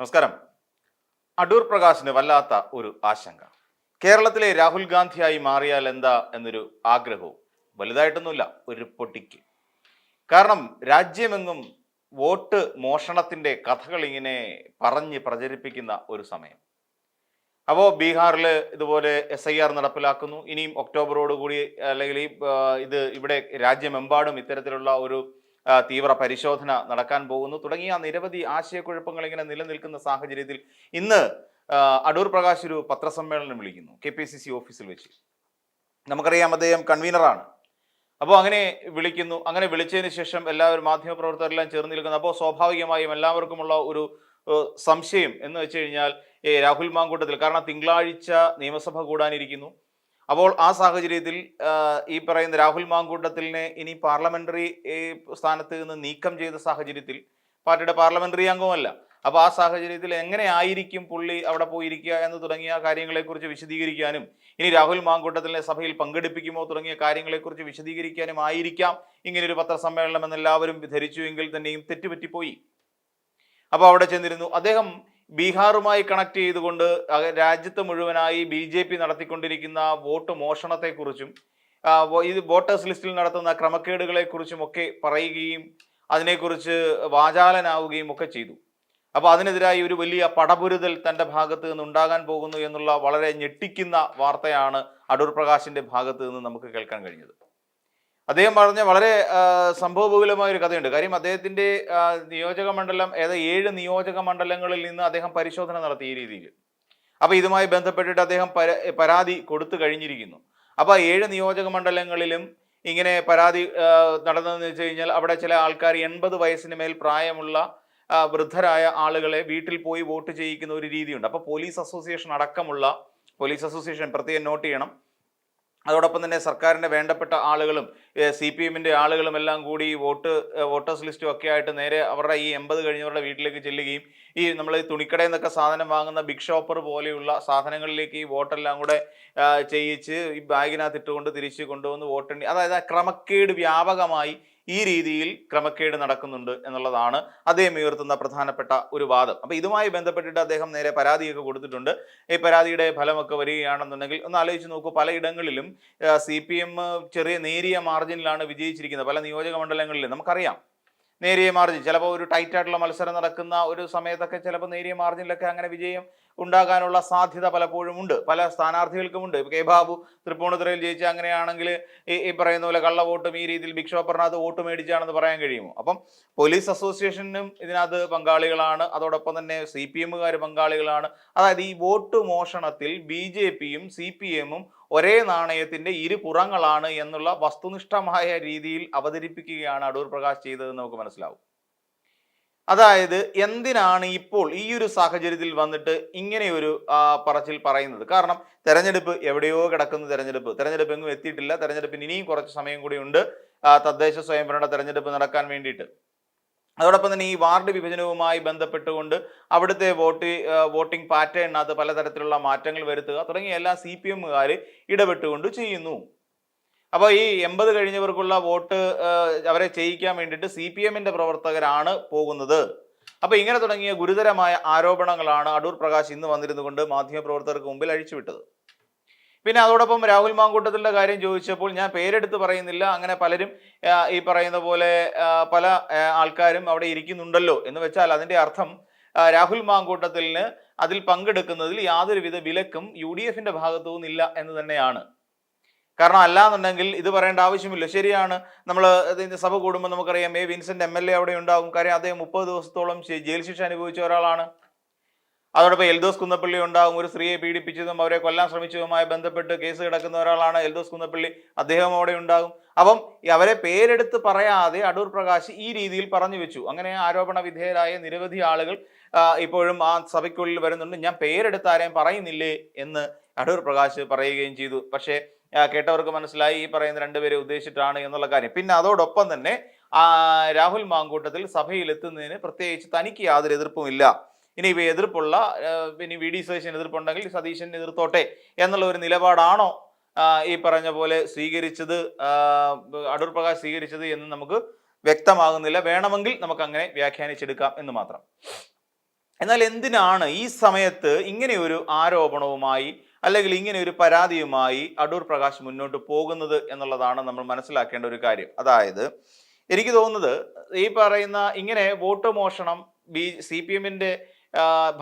നമസ്കാരം. അടൂർ പ്രകാശിന് വല്ലാത്ത ഒരു ആശങ്ക. കേരളത്തിലെ രാഹുൽ ഗാന്ധിയായി മാറിയാൽ എന്താ എന്നൊരു ആഗ്രഹവും വലുതായിട്ടൊന്നുമില്ല ഒരു പൊട്ടിക്ക് കാരണം രാജ്യമെങ്ങും വോട്ട് മോഷണത്തിന്റെ കഥകൾ ഇങ്ങനെ പറഞ്ഞ് പ്രചരിപ്പിക്കുന്ന ഒരു സമയം. അപ്പോൾ ബീഹാറിൽ ഇതുപോലെ എസ് ഐ ആർ നടപ്പിലാക്കുന്നു. ഇനിയും ഒക്ടോബറോട് കൂടി അല്ലെങ്കിൽ ഈ ഇത് ഇവിടെ രാജ്യമെമ്പാടും ഇത്തരത്തിലുള്ള ഒരു തീവ്ര പരിശോധന നടക്കാൻ പോകുന്നു. തുടങ്ങിയ നിരവധി ആശയക്കുഴപ്പങ്ങൾ ഇങ്ങനെ നിലനിൽക്കുന്ന സാഹചര്യത്തിൽ ഇന്ന് അടൂർ പ്രകാശ് ഒരു പത്രസമ്മേളനം വിളിക്കുന്നു കെ പി സി സി ഓഫീസിൽ വെച്ച്. നമുക്കറിയാം അദ്ദേഹം കൺവീനറാണ് അപ്പോൾ അങ്ങനെ വിളിക്കുന്നു. അങ്ങനെ വിളിച്ചതിന് ശേഷം എല്ലാവരും മാധ്യമപ്രവർത്തകരെല്ലാം ചേർന്ന് നിൽക്കുന്നു. അപ്പോൾ സ്വാഭാവികമായും എല്ലാവർക്കുമുള്ള ഒരു സംശയം എന്ന് വെച്ച് കഴിഞ്ഞാൽ രാഹുൽ മാങ്കൂട്ടത്തിൽ. കാരണം തിങ്കളാഴ്ച നിയമസഭ കൂടാനിരിക്കുന്നു. അപ്പോൾ ആ സാഹചര്യത്തിൽ ഈ പറയുന്ന രാഹുൽ മാങ്കൂട്ടത്തിലിനെ ഇനി പാർലമെന്ററി സ്ഥാനത്ത് നിന്ന് നീക്കം ചെയ്ത സാഹചര്യത്തിൽ പാർട്ടിയുടെ പാർലമെന്ററി അംഗമല്ല. അപ്പോൾ ആ സാഹചര്യത്തിൽ എങ്ങനെയായിരിക്കും പുള്ളി അവിടെ പോയിരിക്കുക എന്ന് തുടങ്ങിയ കാര്യങ്ങളെക്കുറിച്ച് വിശദീകരിക്കാനും ഇനി രാഹുൽ മാങ്കൂട്ടത്തിലെ സഭയിൽ പങ്കെടുപ്പിക്കുമോ തുടങ്ങിയ കാര്യങ്ങളെക്കുറിച്ച് വിശദീകരിക്കാനും ആയിരിക്കാം ഇങ്ങനൊരു പത്രസമ്മേളനം എന്ന് എല്ലാവരും ധരിച്ചുവെങ്കിൽ തന്നെയും തെറ്റുപറ്റിപ്പോയി. അപ്പോൾ അവിടെ ചെന്നിരുന്നു. അദ്ദേഹം ബീഹാറുമായി കണക്ട് ചെയ്തുകൊണ്ട് രാജ്യത്ത് മുഴുവനായി ബി ജെ പി നടത്തിക്കൊണ്ടിരിക്കുന്ന വോട്ട് മോഷണത്തെക്കുറിച്ചും ഇത് വോട്ടേഴ്സ് ലിസ്റ്റിൽ നടത്തുന്ന ക്രമക്കേടുകളെക്കുറിച്ചും ഒക്കെ പറയുകയും അതിനെക്കുറിച്ച് വാചാലനാവുകയും ഒക്കെ ചെയ്തു. അപ്പോൾ അതിനെതിരായി ഒരു വലിയ പടപുരുതൽ തന്റെ ഭാഗത്ത് നിന്ന് ഉണ്ടാകാൻ പോകുന്നു എന്നുള്ള വളരെ ഞെട്ടിക്കുന്ന വാർത്തയാണ് അടൂർ പ്രകാശിന്റെ ഭാഗത്ത് നിന്ന് നമുക്ക് കേൾക്കാൻ കഴിഞ്ഞത്. അദ്ദേഹം പറഞ്ഞ വളരെ സംഭവബഹുലമായ ഒരു കഥയുണ്ട്. കാര്യം അദ്ദേഹത്തിന്റെ നിയോജക മണ്ഡലം ഏതാ ഏഴ് നിയോജക മണ്ഡലങ്ങളിൽ നിന്ന് അദ്ദേഹം പരിശോധന നടത്തി ഈ രീതിയിൽ. അപ്പൊ ഇതുമായി ബന്ധപ്പെട്ടിട്ട് അദ്ദേഹം പരാതി കൊടുത്തു കഴിഞ്ഞിരിക്കുന്നു. അപ്പൊ ഏഴ് നിയോജക മണ്ഡലങ്ങളിലും ഇങ്ങനെ പരാതി നടന്നതെന്ന് വെച്ച് കഴിഞ്ഞാൽ അവിടെ ചില ആൾക്കാർ എൺപത് വയസ്സിന് മേൽ പ്രായമുള്ള വൃദ്ധരായ ആളുകളെ വീട്ടിൽ പോയി വോട്ട് ചെയ്യിക്കുന്ന ഒരു രീതിയുണ്ട്. അപ്പോൾ പോലീസ് അസോസിയേഷൻ അടക്കമുള്ള പോലീസ് അസോസിയേഷൻ പ്രത്യേകം നോട്ട് ചെയ്യണം. അതോടൊപ്പം തന്നെ സർക്കാരിന്റെ വേണ്ടപ്പെട്ട ആളുകളും സി പി എമ്മിന്റെ ആളുകളും എല്ലാം കൂടി വോട്ട് വോട്ടേഴ്സ് ലിസ്റ്റും ഒക്കെ ആയിട്ട് നേരെ അവരുടെ ഈ എൺപത് കഴിഞ്ഞവരുടെ വീട്ടിലേക്ക് ചെല്ലുകയും ഈ നമ്മൾ തുണിക്കടയിൽ നിന്നൊക്കെ സാധനം വാങ്ങുന്ന ബിഗ് ഷോപ്പർ പോലെയുള്ള സാധനങ്ങളിലേക്ക് ഈ വോട്ടെല്ലാം കൂടെ ചെയ്യിച്ച് ഈ ബാഗിനകത്ത് ഇട്ടുകൊണ്ട് തിരിച്ച് കൊണ്ടുവന്ന് വോട്ടെണ്ണി അതായത് ആ ക്രമക്കേട് വ്യാപകമായി ഈ രീതിയിൽ ക്രമക്കേട് നടക്കുന്നുണ്ട് എന്നുള്ളതാണ് അദ്ദേഹം ഉയർത്തുന്ന പ്രധാനപ്പെട്ട ഒരു വാദം. അപ്പൊ ഇതുമായി ബന്ധപ്പെട്ടിട്ട് അദ്ദേഹം നേരെ പരാതിയൊക്കെ കൊടുത്തിട്ടുണ്ട്. ഈ പരാതിയുടെ ഫലമൊക്കെ വരികയാണെന്നുണ്ടെങ്കിൽ ഒന്ന് ആലോചിച്ച് നോക്കൂ. പലയിടങ്ങളിലും സി പി എം ചെറിയ നേരിയ മാർജിനിലാണ് വിജയിച്ചിരിക്കുന്നത്. പല നിയോജക മണ്ഡലങ്ങളിലും നമുക്കറിയാം. നേരിയ മാർജിൻ. ചിലപ്പോൾ ഒരു ടൈറ്റ് ആയിട്ടുള്ള മത്സരം നടക്കുന്ന ഒരു സമയത്തൊക്കെ ചിലപ്പോൾ നേരിയ മാർജിനിലൊക്കെ അങ്ങനെ വിജയം ഉണ്ടാകാനുള്ള സാധ്യത പലപ്പോഴും ഉണ്ട് പല സ്ഥാനാർത്ഥികൾക്കുമുണ്ട്. ഇപ്പൊ കെ ബാബു തൃപ്പൂണിത്തുറയിൽ ജയിച്ച അങ്ങനെയാണെങ്കിൽ ഈ ഈ പറയുന്ന പോലെ കള്ളവോട്ടും ഈ രീതിയിൽ ഭിക്ഷോപ്പറിനകത്ത് വോട്ട് മേടിച്ചാണെന്ന് പറയാൻ കഴിയുമോ? അപ്പം പോലീസ് അസോസിയേഷനും ഇതിനകത്ത് പങ്കാളികളാണ്. അതോടൊപ്പം തന്നെ സി പി എമ്മുകാർ പങ്കാളികളാണ്. അതായത് ഈ വോട്ട് മോഷണത്തിൽ ബി ജെ പിയും സി പി എമ്മും ഒരേ നാണയത്തിന്റെ ഇരുപുറങ്ങളാണ് എന്നുള്ള വസ്തുനിഷ്ഠമായ രീതിയിൽ അവതരിപ്പിക്കുകയാണ് അടൂർ പ്രകാശ് ചെയ്തതെന്ന് നമുക്ക് മനസ്സിലാവും. അതായത് എന്തിനാണ് ഇപ്പോൾ ഈ ഒരു സാഹചര്യത്തിൽ വന്നിട്ട് ഇങ്ങനെയൊരു പറച്ചിൽ പറയുന്നത്? കാരണം തെരഞ്ഞെടുപ്പ് എവിടെയോ കിടക്കുന്ന തെരഞ്ഞെടുപ്പ്. തെരഞ്ഞെടുപ്പ് എങ്ങും എത്തിയിട്ടില്ല. തെരഞ്ഞെടുപ്പിന് ഇനിയും കുറച്ച് സമയം കൂടി ഉണ്ട് തദ്ദേശ സ്വയംഭരണ തെരഞ്ഞെടുപ്പ് നടക്കാൻ വേണ്ടിയിട്ട്. അതോടൊപ്പം തന്നെ ഈ വാർഡ് വിഭജനവുമായി ബന്ധപ്പെട്ടുകൊണ്ട് അവിടുത്തെ വോട്ട് വോട്ടിംഗ് പാറ്റേണിനകത്ത് പലതരത്തിലുള്ള മാറ്റങ്ങൾ വരുത്തുക തുടങ്ങിയ എല്ലാ സി പി എമ്മുകാർ ഇടപെട്ടുകൊണ്ട് ചെയ്യുന്നു. അപ്പോൾ ഈ എൺപത് കഴിഞ്ഞവർക്കുള്ള വോട്ട് അവരെ ചെയ്യിക്കാൻ വേണ്ടിയിട്ട് സി പി എമ്മിന്റെ പ്രവർത്തകരാണ് പോകുന്നത്. അപ്പോൾ ഇങ്ങനെ തുടങ്ങിയ ഗുരുതരമായ ആരോപണങ്ങളാണ് അടൂർ പ്രകാശ് ഇന്ന് വന്നിരുന്നു കൊണ്ട് മാധ്യമപ്രവർത്തകർക്ക് മുമ്പിൽ അഴിച്ചുവിട്ടത്. പിന്നെ അതോടൊപ്പം രാഹുൽ മാങ്കൂട്ടത്തിന്റെ കാര്യം ചോദിച്ചപ്പോൾ ഞാൻ പേരെടുത്ത് പറയുന്നില്ല അങ്ങനെ പലരും ഈ പറയുന്ന പോലെ പല ആൾക്കാരും അവിടെ ഇരിക്കുന്നുണ്ടല്ലോ എന്ന് വെച്ചാൽ അതിന്റെ അർത്ഥം രാഹുൽ മാങ്കൂട്ടത്തിന് അതിൽ പങ്കെടുക്കുന്നതിൽ യാതൊരുവിധ വിലക്കും യു ഡി എഫിന്റെ ഭാഗത്തു നിന്നില്ല എന്ന് തന്നെയാണ്. കാരണം അല്ലാന്നുണ്ടെങ്കിൽ ഇത് പറയേണ്ട ആവശ്യമില്ല. ശരിയാണ്. നമ്മൾ സഭ കൂടുമ്പോൾ നമുക്കറിയാം. A Vincent M L A അവിടെ ഉണ്ടാകും കാര്യം അദ്ദേഹം മുപ്പത് ദിവസത്തോളം ജയിൽ ശിക്ഷ അനുഭവിച്ച ഒരാളാണ്. അതോടൊപ്പം എൽദോസ് കുന്നപ്പള്ളി ഉണ്ടാകും ഒരു സ്ത്രീയെ പീഡിപ്പിച്ചതും അവരെ കൊല്ലാൻ ശ്രമിച്ചതുമായി ബന്ധപ്പെട്ട് കേസ് കിടക്കുന്ന ഒരാളാണ് എൽദോസ് കുന്നപ്പള്ളി. അദ്ദേഹം അവിടെ ഉണ്ടാകും. അപ്പം അവരെ പേരെടുത്ത് പറയാതെ അടൂർ പ്രകാശ് ഈ രീതിയിൽ പറഞ്ഞു വെച്ചു. അങ്ങനെ ആരോപണ വിധേയരായ നിരവധി ആളുകൾ ഇപ്പോഴും ആ സഭയ്ക്കുള്ളിൽ വരുന്നുണ്ട്. ഞാൻ പേരെടുത്ത് ആരെയും പറയുന്നില്ലേ എന്ന് അടൂർ പ്രകാശ് പറയുകയും ചെയ്തു. പക്ഷേ കേട്ടവർക്ക് മനസ്സിലായി ഈ പറയുന്ന രണ്ടുപേരെ ഉദ്ദേശിച്ചിട്ടാണ് എന്നുള്ള കാര്യം. പിന്നെ അതോടൊപ്പം തന്നെ രാഹുൽ മാങ്കൂട്ടത്തിൽ സഭയിൽ എത്തുന്നതിന് പ്രത്യേകിച്ച് തനിക്ക് യാതൊരു എതിർപ്പുമില്ല ഇനി ഇവ എതിർപ്പുള്ള ഇനി വി ഡി സതീശൻ എതിർപ്പുണ്ടെങ്കിൽ സതീശൻ എതിർത്തോട്ടെ എന്നുള്ള ഒരു നിലപാടാണോ ഈ പറഞ്ഞ പോലെ സ്വീകരിച്ചത് അടൂർ പ്രകാശ് സ്വീകരിച്ചത് എന്ന് നമുക്ക് വ്യക്തമാകുന്നില്ല. വേണമെങ്കിൽ നമുക്ക് അങ്ങനെ വ്യാഖ്യാനിച്ചെടുക്കാം എന്ന് മാത്രം. എന്നാൽ എന്തിനാണ് ഈ സമയത്ത് ഇങ്ങനെ ഒരു ആരോപണവുമായി അല്ലെങ്കിൽ ഇങ്ങനെ ഒരു പരാതിയുമായി അടൂർ പ്രകാശ് മുന്നോട്ട് പോകുന്നത് എന്നുള്ളതാണ് നമ്മൾ മനസ്സിലാക്കേണ്ട ഒരു കാര്യം. അതായത് എനിക്ക് തോന്നുന്നത് ഈ പറയുന്ന ഇങ്ങനെ വോട്ട് മോഷണം ബി സി പി എമ്മിന്റെ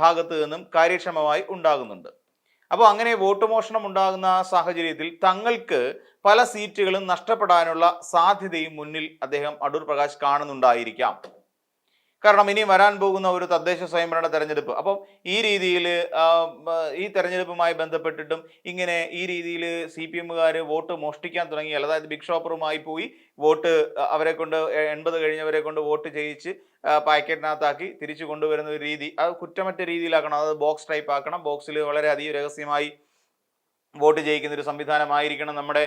ഭാഗത്ത് നിന്നും കാര്യക്ഷമമായി ഉണ്ടാകുന്നുണ്ട്. അപ്പോൾ അങ്ങനെ വോട്ട് മോഷണം ഉണ്ടാകുന്ന സാഹചര്യത്തിൽ തങ്ങൾക്ക് പല സീറ്റുകളും നഷ്ടപ്പെടാനുള്ള സാധ്യതയും മുന്നിൽ അദ്ദേഹം അടൂർ പ്രകാശ് കാണുന്നുണ്ടായിരിക്കാം. കാരണം ഇനി വരാൻ പോകുന്ന ഒരു തദ്ദേശ സ്വയംഭരണ തെരഞ്ഞെടുപ്പ്. അപ്പം ഈ രീതിയിൽ ഈ തെരഞ്ഞെടുപ്പുമായി ബന്ധപ്പെട്ടിട്ടും ഇങ്ങനെ ഈ രീതിയിൽ സി പി എമ്മുകാർ വോട്ട് മോഷ്ടിക്കാൻ തുടങ്ങിയാൽ അതായത് ബിഗ് ഷോപ്പറുമായി പോയി വോട്ട് അവരെ കൊണ്ട് എൺപത് കഴിഞ്ഞവരെ കൊണ്ട് വോട്ട് ചെയ്യിച്ച് പാക്കറ്റിനകത്താക്കി തിരിച്ചു കൊണ്ടുവരുന്ന ഒരു രീതി. അത് കുറ്റമറ്റ രീതിയിലാക്കണം. അതായത് ബോക്സ് ടൈപ്പ് ആക്കണം ബോക്സിൽ വളരെ അധികം രഹസ്യമായി വോട്ട് ചെയ്യിക്കുന്ന ഒരു സംവിധാനമായിരിക്കണം നമ്മുടെ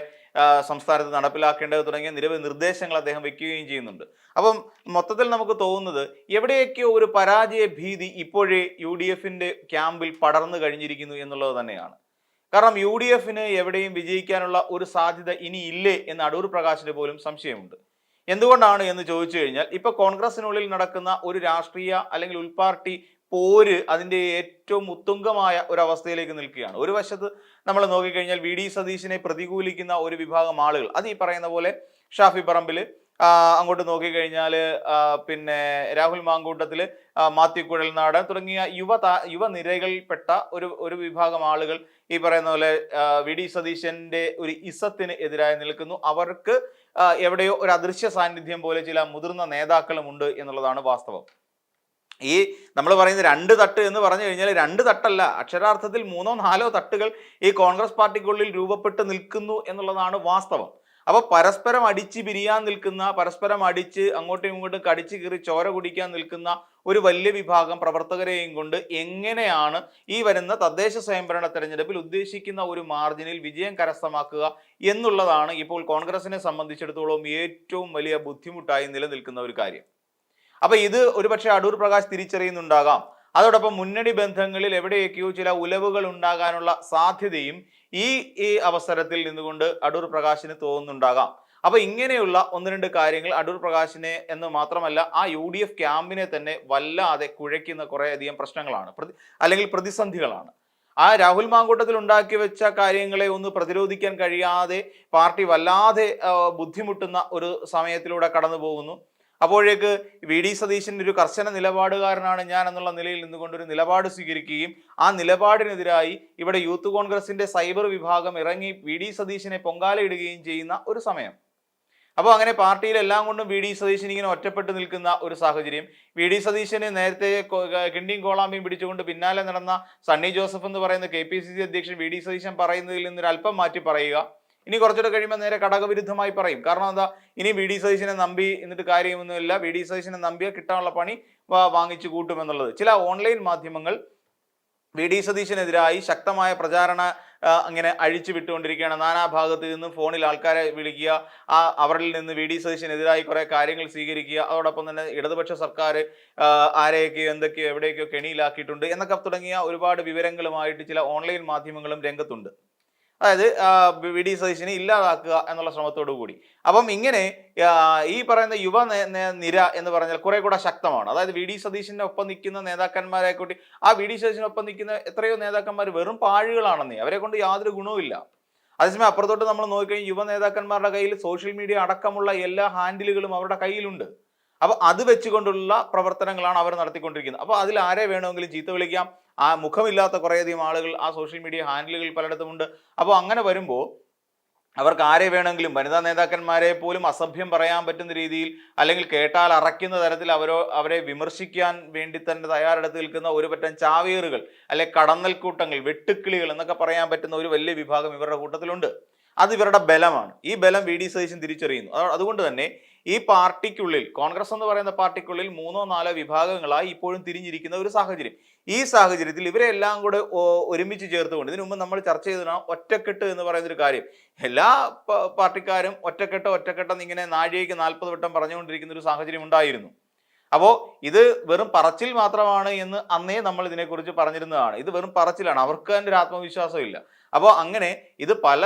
സംസ്ഥാനത്ത് നടപ്പിലാക്കേണ്ടത് തുടങ്ങിയ നിരവധി നിർദ്ദേശങ്ങൾ അദ്ദേഹം വെക്കുകയും ചെയ്യുന്നുണ്ട്. അപ്പം മൊത്തത്തിൽ നമുക്ക് തോന്നുന്നത് എവിടെയൊക്കെയോ ഒരു പരാജയ ഭീതി ഇപ്പോഴേ യു ഡി എഫിന്റെ ക്യാമ്പിൽ പടർന്നു കഴിഞ്ഞിരിക്കുന്നു എന്നുള്ളത് തന്നെയാണ്. കാരണം യു ഡി എഫിന് എവിടെയും വിജയിക്കാനുള്ള ഒരു സാധ്യത ഇനി ഇല്ലേ എന്ന് അടൂർ പ്രകാശിന് പോലും സംശയമുണ്ട്. എന്തുകൊണ്ടാണ് എന്ന് ചോദിച്ചു കഴിഞ്ഞാൽ ഇപ്പൊ കോൺഗ്രസിനുള്ളിൽ നടക്കുന്ന ഒരു രാഷ്ട്രീയ അല്ലെങ്കിൽ ഉൾപാർട്ടി പോര് അതിന്റെ ഏറ്റവും ഉത്തുംഗമായ ഒരു അവസ്ഥയിലേക്ക് നിൽക്കുകയാണ്. ഒരു വശത്ത് നമ്മൾ നോക്കിക്കഴിഞ്ഞാൽ വി. ഡി. സതീശിനെ പ്രതികൂലിക്കുന്ന ഒരു വിഭാഗം ആളുകൾ അത് ഈ പറയുന്ന പോലെ ഷാഫി പറമ്പിൽ അങ്ങോട്ട് നോക്കിക്കഴിഞ്ഞാൽ പിന്നെ രാഹുൽ മാങ്കൂട്ടത്തിൽ മാത്യു കുഴൽനാട് തുടങ്ങിയ യുവ യുവനിരകളിൽപ്പെട്ട ഒരു ഒരു വിഭാഗം ആളുകൾ ഈ പറയുന്ന പോലെ വി. ഡി. സതീശന്റെ ഒരു ഇസത്തിന് എതിരായി നിൽക്കുന്നു. അവർക്ക് എവിടെയോ ഒരു അദൃശ്യ സാന്നിധ്യം പോലെ ചില മുതിർന്ന നേതാക്കളും ഉണ്ട് എന്നുള്ളതാണ് വാസ്തവം. ഈ നമ്മൾ പറയുന്ന രണ്ട് തട്ട് എന്ന് പറഞ്ഞു കഴിഞ്ഞാൽ രണ്ട് തട്ടല്ല അക്ഷരാർത്ഥത്തിൽ മൂന്നോ നാലോ തട്ടുകൾ ഈ കോൺഗ്രസ് പാർട്ടിക്കുള്ളിൽ രൂപപ്പെട്ട് നിൽക്കുന്നു എന്നുള്ളതാണ് വാസ്തവം. അപ്പോൾ പരസ്പരം അടിച്ച് പിരിയാൻ നിൽക്കുന്ന പരസ്പരം അടിച്ച് അങ്ങോട്ടും ഇങ്ങോട്ടും കടിച്ച് കീറി ചോര കുടിക്കാൻ നിൽക്കുന്ന ഒരു വലിയ വിഭാഗം പ്രവർത്തകരെയും കൊണ്ട് എങ്ങനെയാണ് ഈ വരുന്ന തദ്ദേശ സ്വയംഭരണ തെരഞ്ഞെടുപ്പിൽ ഉദ്ദേശിക്കുന്ന ഒരു മാർജിനിൽ വിജയം കരസ്ഥമാക്കുക എന്നുള്ളതാണ് ഇപ്പോൾ കോൺഗ്രസിനെ സംബന്ധിച്ചിടത്തോളം ഏറ്റവും വലിയ ബുദ്ധിമുട്ടായി നിലനിൽക്കുന്ന ഒരു കാര്യം. അപ്പൊ ഇത് ഒരുപക്ഷെ അടൂർ പ്രകാശ് തിരിച്ചറിയുന്നുണ്ടാകാം. അതോടൊപ്പം മുന്നണി ബന്ധങ്ങളിൽ എവിടെയൊക്കെയോ ചില ഉലവുകൾ ഉണ്ടാകാനുള്ള സാധ്യതയും ഈ ഈ അവസരത്തിൽ നിന്നുകൊണ്ട് അടൂർ പ്രകാശിന് തോന്നുന്നുണ്ടാകാം. അപ്പൊ ഇങ്ങനെയുള്ള ഒന്ന് രണ്ട് കാര്യങ്ങൾ അടൂർ പ്രകാശിനെ എന്ന് മാത്രമല്ല ആ യു ഡി എഫ് ക്യാമ്പിനെ തന്നെ വല്ലാതെ കുഴയ്ക്കുന്ന കുറേയധികം പ്രശ്നങ്ങളാണ്. അല്ലെങ്കിൽ പ്രതിസന്ധികളാണ്. ആ രാഹുൽ മാങ്കൂട്ടത്തിൽ ഉണ്ടാക്കി വെച്ച കാര്യങ്ങളെ ഒന്ന് പ്രതിരോധിക്കാൻ കഴിയാതെ പാർട്ടി വല്ലാതെ ബുദ്ധിമുട്ടുന്ന ഒരു സമയത്തിലൂടെ കടന്നു പോകുന്നു അപ്പോഴേക്ക് വി ഡി സതീശന്റെ ഒരു കർശന നിലപാടുകാരനാണ് ഞാൻ എന്നുള്ള നിലയിൽ നിന്നുകൊണ്ട് ഒരു നിലപാട് സ്വീകരിക്കുകയും ആ നിലപാടിനെതിരായി ഇവിടെ യൂത്ത് കോൺഗ്രസിന്റെ സൈബർ വിഭാഗം ഇറങ്ങി വി ഡി സതീശനെ പൊങ്കാലയിടുകയും ചെയ്യുന്ന ഒരു സമയം. അപ്പോൾ അങ്ങനെ പാർട്ടിയിൽ എല്ലാം കൊണ്ടും വി ഡി സതീശൻ ഇങ്ങനെ ഒറ്റപ്പെട്ട് നിൽക്കുന്ന ഒരു സാഹചര്യം. വി ഡി സതീശന് നേരത്തെ കിണ്ടിയും കോളാമ്പിയും പിടിച്ചുകൊണ്ട് പിന്നാലെ നടന്ന സണ്ണി ജോസഫ് എന്ന് പറയുന്ന കെ പി സി സി അധ്യക്ഷൻ വി ഡി സതീശൻ പറയുന്നതിൽ നിന്നൊരു അല്പം മാറ്റി പറയുക. ഇനി കുറച്ചുകൂടെ കഴിയുമ്പോൾ നേരെ ഘടകവിരുദ്ധമായി പറയും. കാരണം എന്താ? ഇനി വി ഡി സതീശനെ നമ്പി എന്നിട്ട് കാര്യമൊന്നുമില്ല. വി ഡി സതീശനെ നമ്പിയാൽ കിട്ടാനുള്ള പണി വാങ്ങിച്ചു കൂട്ടുമെന്നുള്ളത് ചില ഓൺലൈൻ മാധ്യമങ്ങൾ വി ഡി സതീശനെതിരായി ശക്തമായ പ്രചാരണ അങ്ങനെ അഴിച്ചു വിട്ടുകൊണ്ടിരിക്കുകയാണ്. നാനാഭാഗത്ത് നിന്നും ഫോണിൽ ആൾക്കാരെ വിളിക്കുക ആ അവരിൽ നിന്ന് വി ഡി സതീശനെതിരായി കുറേ കാര്യങ്ങൾ സ്വീകരിക്കുക അതോടൊപ്പം തന്നെ ഇടതുപക്ഷ സർക്കാർ ആരെയൊക്കെയോ എന്തൊക്കെയോ എവിടെയൊക്കെയോ കെണിയിലാക്കിയിട്ടുണ്ട് എന്നൊക്കെ തുടങ്ങിയ ഒരുപാട് വിവരങ്ങളുമായിട്ട് ചില ഓൺലൈൻ മാധ്യമങ്ങളും രംഗത്തുണ്ട്. അതായത് വി ഡി സതീശിനെ ഇല്ലാതാക്കുക എന്നുള്ള ശ്രമത്തോടു കൂടി. അപ്പം ഇങ്ങനെ ഈ പറയുന്ന യുവ നിര എന്ന് പറഞ്ഞാൽ കുറെ കൂടെ ശക്തമാണ്. അതായത് വി ഡി സതീശിന്റെ ഒപ്പം നിൽക്കുന്ന നേതാക്കന്മാരായിക്കോട്ടെ ആ വി ഡി സതീശിനൊപ്പം നിൽക്കുന്ന എത്രയോ നേതാക്കന്മാർ വെറും പാഴുകളാണെന്നേ. അവരെ കൊണ്ട് യാതൊരു ഗുണവുമില്ല അതേസമയം അപ്പുറത്തോട്ട് നമ്മൾ നോക്കിക്കഴിഞ്ഞാൽ യുവ നേതാക്കന്മാരുടെ കയ്യിൽ സോഷ്യൽ മീഡിയ അടക്കമുള്ള എല്ലാ ഹാൻഡിലുകളും അവരുടെ കയ്യിലുണ്ട്. അപ്പോൾ അത് വെച്ചുകൊണ്ടുള്ള പ്രവർത്തനങ്ങളാണ് അവർ നടത്തിക്കൊണ്ടിരിക്കുന്നത്. അപ്പോൾ അതിൽ ആരെ വേണമെങ്കിലും ചീത്ത വിളിക്കാം. ആ മുഖമില്ലാത്ത കുറേയധികം ആളുകൾ ആ സോഷ്യൽ മീഡിയ ഹാൻഡിലുകൾ പലയിടത്തുമുണ്ട് അപ്പോൾ അങ്ങനെ വരുമ്പോൾ അവർക്ക് ആരെ വേണമെങ്കിലും വനിതാ നേതാക്കന്മാരെ പോലും അസഭ്യം പറയാൻ പറ്റുന്ന രീതിയിൽ അല്ലെങ്കിൽ കേട്ടാൽ അറയ്ക്കുന്ന തരത്തിൽ അവരോ അവരെ വിമർശിക്കാൻ വേണ്ടി തന്നെ തയ്യാറെടുത്ത് നിൽക്കുന്ന ഒരു പറ്റം ചാവേറുകൾ അല്ലെ കടന്നൽ കൂട്ടങ്ങൾ വെട്ടുക്കിളികൾ എന്നൊക്കെ പറയാൻ പറ്റുന്ന ഒരു വലിയ വിഭാഗം ഇവരുടെ കൂട്ടത്തിലുണ്ട്. അത് ഇവരുടെ ബലമാണ്. ഈ ബലം വി ഡി സതീശൻ തിരിച്ചറിയുന്നു. അതുകൊണ്ട് തന്നെ ഈ പാർട്ടിക്കുള്ളിൽ കോൺഗ്രസ് എന്ന് പറയുന്ന പാർട്ടിക്കുള്ളിൽ മൂന്നോ നാലോ വിഭാഗങ്ങളായി ഇപ്പോഴും തിരിഞ്ഞിരിക്കുന്ന ഒരു സാഹചര്യം. ഈ സാഹചര്യത്തിൽ ഇവരെല്ലാം കൂടെ ഒരുമിച്ച് ചേർത്തുകൊണ്ട് ഇതിനു മുമ്പ് നമ്മൾ ചർച്ച ചെയ്തതാണ് ഒറ്റക്കെട്ട് എന്ന് പറയുന്ന ഒരു കാര്യം. എല്ലാ പാർട്ടിക്കാരും ഒറ്റക്കെട്ട് ഒറ്റക്കെട്ടെന്ന് ഇങ്ങനെ നാഴികയ്ക്ക് നാൽപ്പത് വട്ടം പറഞ്ഞുകൊണ്ടിരിക്കുന്ന ഒരു സാഹചര്യം ഉണ്ടായിരുന്നു. അപ്പോൾ ഇത് വെറും പറച്ചിൽ മാത്രമാണ് എന്ന് അന്നേ നമ്മൾ ഇതിനെക്കുറിച്ച് പറഞ്ഞിരുന്നതാണ്. ഇത് വെറും പറച്ചിലാണ്. അവർക്ക് തന്നെ ഒരു ആത്മവിശ്വാസമില്ല. അപ്പോൾ അങ്ങനെ ഇത് പല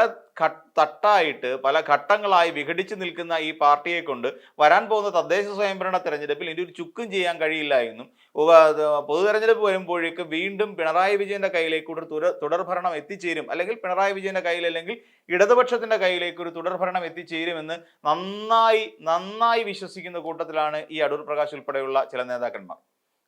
തട്ടായിട്ട് പല ഘട്ടങ്ങളായി വിഘടിച്ചു നിൽക്കുന്ന ഈ പാർട്ടിയെ കൊണ്ട് വരാൻ പോകുന്ന തദ്ദേശ സ്വയംഭരണ തെരഞ്ഞെടുപ്പിൽ ഇനി ഒരു ചുക്കും ചെയ്യാൻ കഴിയില്ല എന്നും പൊതു തെരഞ്ഞെടുപ്പ് വരുമ്പോഴേക്ക് വീണ്ടും പിണറായി വിജയന്റെ കയ്യിലേക്ക് ഒരു തുടർ തുടർഭരണം എത്തിച്ചേരും അല്ലെങ്കിൽ പിണറായി വിജയന്റെ കയ്യിൽ അല്ലെങ്കിൽ ഇടതുപക്ഷത്തിന്റെ കയ്യിലേക്ക് ഒരു തുടർഭരണം എത്തിച്ചേരുമെന്ന് നന്നായി നന്നായി വിശ്വസിക്കുന്ന കൂട്ടത്തിലാണ് ഈ അടൂർ പ്രകാശ് ഉൾപ്പെടെയുള്ള ചില നേതാക്കന്മാർ.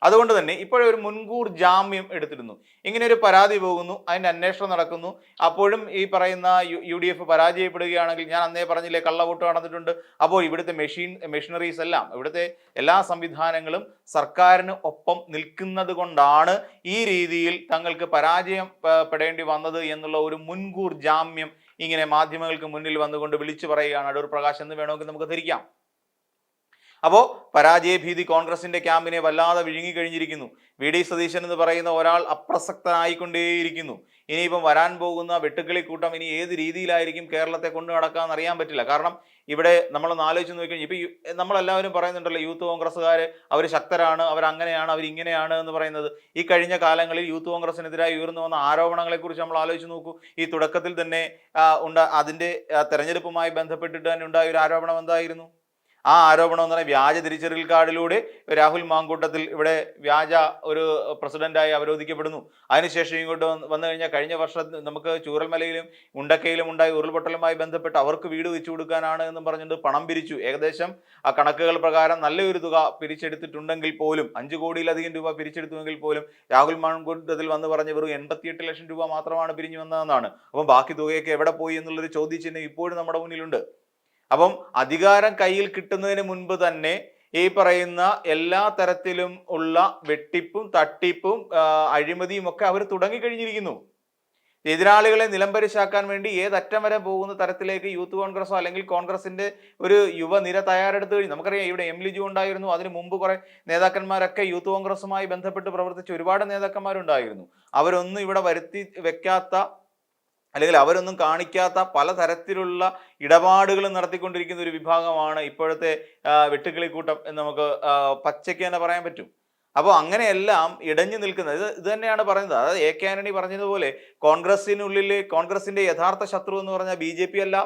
അതുകൊണ്ട് തന്നെ ഇപ്പോഴൊരു ഒരു മുൻകൂർ ജാമ്യം എടുത്തിരുന്നു. ഇങ്ങനെ ഒരു പരാതി പോകുന്നു അതിന്റെ അന്വേഷണം നടക്കുന്നു. അപ്പോഴും ഈ പറയുന്ന യു ഡി എഫ് പരാജയപ്പെടുകയാണെങ്കിൽ ഞാൻ അന്നേ പറഞ്ഞില്ലേ കള്ളവോട്ട് നടന്നിട്ടുണ്ട്. അപ്പോൾ ഇവിടുത്തെ മെഷീൻ മെഷീനറീസ് എല്ലാം ഇവിടുത്തെ എല്ലാ സംവിധാനങ്ങളും സർക്കാരിന് ഒപ്പം നിൽക്കുന്നത് കൊണ്ടാണ് ഈ രീതിയിൽ തങ്ങൾക്ക് പരാജയം പെടേണ്ടി വന്നത് എന്നുള്ള ഒരു മുൻകൂർ ജാമ്യം ഇങ്ങനെ മാധ്യമങ്ങൾക്ക് മുന്നിൽ വന്നുകൊണ്ട് വിളിച്ചു പറയുകയാണ്. അടൂർ പ്രകാശ് എന്ന് വേണമെങ്കിൽ നമുക്ക് ധരിക്കാം. അപ്പോൾ പരാജയഭീതി കോൺഗ്രസിന്റെ ക്യാമ്പിനെ വല്ലാതെ വിഴുങ്ങിക്കഴിഞ്ഞിരിക്കുന്നു വി ഡി സതീശൻ എന്ന് പറയുന്ന ഒരാൾ അപ്രസക്തനായിക്കൊണ്ടേയിരിക്കുന്നു. ഇനിയിപ്പം വരാൻ പോകുന്ന വെട്ടുക്കിളി കൂട്ടം ഇനി ഏത് രീതിയിലായിരിക്കും കേരളത്തെ കൊണ്ടു നടക്കാമെന്ന് അറിയാൻ പറ്റില്ല. കാരണം ഇവിടെ നമ്മൾ ആലോചിച്ച് നോക്കിക്കഴിഞ്ഞാൽ ഇപ്പം നമ്മളെല്ലാവരും പറയുന്നുണ്ടല്ലോ യൂത്ത് കോൺഗ്രസ്സുകാർ അവർ ശക്തരാണ് അവരങ്ങനെയാണ് അവരിങ്ങനെയാണ് എന്ന് പറയുന്നത്. ഈ കഴിഞ്ഞ കാലങ്ങളിൽ യൂത്ത് കോൺഗ്രസിനെതിരായി ഉയർന്നു വന്ന ആരോപണങ്ങളെക്കുറിച്ച് നമ്മൾ ആലോചിച്ച് നോക്കൂ. ഈ തുടക്കത്തിൽ തന്നെ ഉണ്ട അതിന്റെ തെരഞ്ഞെടുപ്പുമായി ബന്ധപ്പെട്ടിട്ട് തന്നെ ഉണ്ടായ ഒരു ആരോപണം എന്തായിരുന്നു? ആ ആരോപണം എന്ന് പറഞ്ഞാൽ വ്യാജ തിരിച്ചറിയൽ കാർഡിലൂടെ രാഹുൽ മാങ്കൂട്ടത്തിൽ ഇവിടെ വ്യാജ ഒരു പ്രസിഡന്റായി അവരോധിക്കപ്പെടുന്നു. അതിനുശേഷം ഇങ്ങോട്ട് വന്ന് കഴിഞ്ഞാൽ കഴിഞ്ഞ വർഷം നമുക്ക് ചൂരൽമലയിലും ഉണ്ടക്കയിലും ഉണ്ടായി ഉരുൾപൊട്ടലുമായി ബന്ധപ്പെട്ട് അവർക്ക് വീട് വെച്ചു കൊടുക്കാനാണ് എന്ന് പറഞ്ഞിട്ട് പണം പിരിച്ചു. ഏകദേശം ആ കണക്കുകൾ പ്രകാരം നല്ലൊരു തുക പിരിച്ചെടുത്തിട്ടുണ്ടെങ്കിൽ പോലും അഞ്ച് കോടിയിലധികം രൂപ പിരിച്ചെടുത്തുവെങ്കിൽ പോലും രാഹുൽ മാങ്കൂട്ടത്തിൽ വന്ന് പറഞ്ഞ വെറും എൺപത്തിയെട്ട് ലക്ഷം രൂപ മാത്രമാണ് പിരിഞ്ഞു വന്നതെന്നാണ്. അപ്പം ബാക്കി തുകയൊക്കെ എവിടെ പോയി എന്നുള്ളൊരു ചോദ്യചിഹ്നം ഇപ്പോഴും നമ്മുടെ മുന്നിലുണ്ട്. അപ്പം അധികാരം കയ്യിൽ കിട്ടുന്നതിന് മുൻപ് തന്നെ ഈ പറയുന്ന എല്ലാ തരത്തിലും ഉള്ള വെട്ടിപ്പും തട്ടിപ്പും അഴിമതിയും ഒക്കെ അവർ തുടങ്ങിക്കഴിഞ്ഞിരിക്കുന്നു. എതിരാളികളെ നിലംപരിശാക്കാൻ വേണ്ടി ഏതറ്റം വരെ പോകുന്ന തരത്തിലേക്ക് യൂത്ത് കോൺഗ്രസോ അല്ലെങ്കിൽ കോൺഗ്രസിന്റെ ഒരു യുവനിര തയ്യാറെടുത്ത് കഴിഞ്ഞു. നമുക്കറിയാം ഇവിടെ എം ലിജു ഉണ്ടായിരുന്നു. അതിന് മുമ്പ് കുറെ നേതാക്കന്മാരൊക്കെ യൂത്ത് കോൺഗ്രസുമായി ബന്ധപ്പെട്ട് പ്രവർത്തിച്ച ഒരുപാട് നേതാക്കന്മാരുണ്ടായിരുന്നു. അവരൊന്നും ഇവിടെ വരുത്തി വെക്കാത്ത അല്ലെങ്കിൽ അവരൊന്നും കാണിക്കാത്ത പലതരത്തിലുള്ള ഇടപാടുകൾ നടത്തിക്കൊണ്ടിരിക്കുന്ന ഒരു വിഭാഗമാണ് ഇപ്പോഴത്തെ വെട്ടുക്കിളിക്കൂട്ടം എന്ന് നമുക്ക് പച്ചയ്ക്ക് തന്നെ പറയാൻ പറ്റും. അപ്പോൾ അങ്ങനെയെല്ലാം ഇടഞ്ഞു നിൽക്കുന്നത്. ഇത് ഇത് തന്നെയാണ് പറയുന്നത്. അതായത് എ കെ ആന്റണി പറഞ്ഞതുപോലെ കോൺഗ്രസിനുള്ളിൽ കോൺഗ്രസിന്റെ യഥാർത്ഥ ശത്രു എന്ന് പറഞ്ഞാൽ ബി ജെ പി അല്ല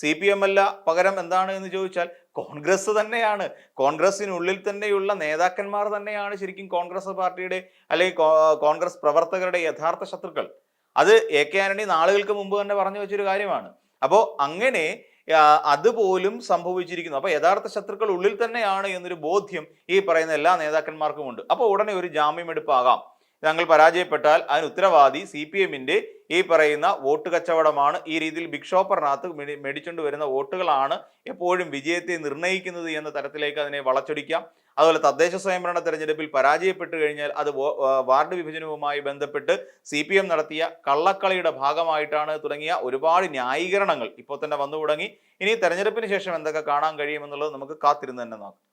സി പി എം അല്ല. പകരം എന്താണ് എന്ന് ചോദിച്ചാൽ കോൺഗ്രസ് തന്നെയാണ്. കോൺഗ്രസിനുള്ളിൽ തന്നെയുള്ള നേതാക്കന്മാർ തന്നെയാണ് ശരിക്കും കോൺഗ്രസ് പാർട്ടിയുടെ അല്ലെങ്കിൽ കോൺഗ്രസ് പ്രവർത്തകരുടെ യഥാർത്ഥ ശത്രുക്കൾ. അത് എ കെ ആന്റണി നാളുകൾക്ക് മുമ്പ് തന്നെ പറഞ്ഞു വെച്ചൊരു കാര്യമാണ്. അപ്പോൾ അങ്ങനെ അതുപോലും സംഭവിച്ചിരിക്കുന്നു. അപ്പോൾ യഥാർത്ഥ ശത്രുക്കൾ ഉള്ളിൽ തന്നെയാണ് എന്നൊരു ബോധ്യം ഈ പറയുന്ന എല്ലാ നേതാക്കന്മാർക്കും ഉണ്ട് അപ്പോൾ ഉടനെ ഒരു ജാമ്യം എടുപ്പാകാം. ഞങ്ങൾ പരാജയപ്പെട്ടാൽ അതിന് ഉത്തരവാദി സി പി എമ്മിന്റെ ഈ പറയുന്ന വോട്ട് കച്ചവടമാണ്. ഈ രീതിയിൽ ബിഗ് ഷോപ്പറിനകത്ത് മേടി- മേടിച്ചുകൊണ്ട് വരുന്ന വോട്ടുകളാണ് എപ്പോഴും വിജയത്തെ നിർണയിക്കുന്നത് എന്ന തരത്തിലേക്ക് അതിനെ വളച്ചൊടിക്കാം. അതുപോലെ തദ്ദേശ സ്വയംഭരണ തെരഞ്ഞെടുപ്പിൽ പരാജയപ്പെട്ടു കഴിഞ്ഞാൽ അത് വാർഡ് വിഭജനവുമായി ബന്ധപ്പെട്ട് സി പി എം നടത്തിയ കള്ളക്കളിയുടെ ഭാഗമായിട്ടാണ് തുടങ്ങിയ ഒരുപാട് ന്യായീകരണങ്ങൾ ഇപ്പോൾ തന്നെ വന്നു തുടങ്ങി ഇനി തെരഞ്ഞെടുപ്പിന് ശേഷം എന്തൊക്കെ കാണാൻ കഴിയുമെന്നുള്ളത് നമുക്ക് കാത്തിരുന്ന് തന്നെ നോക്കാം.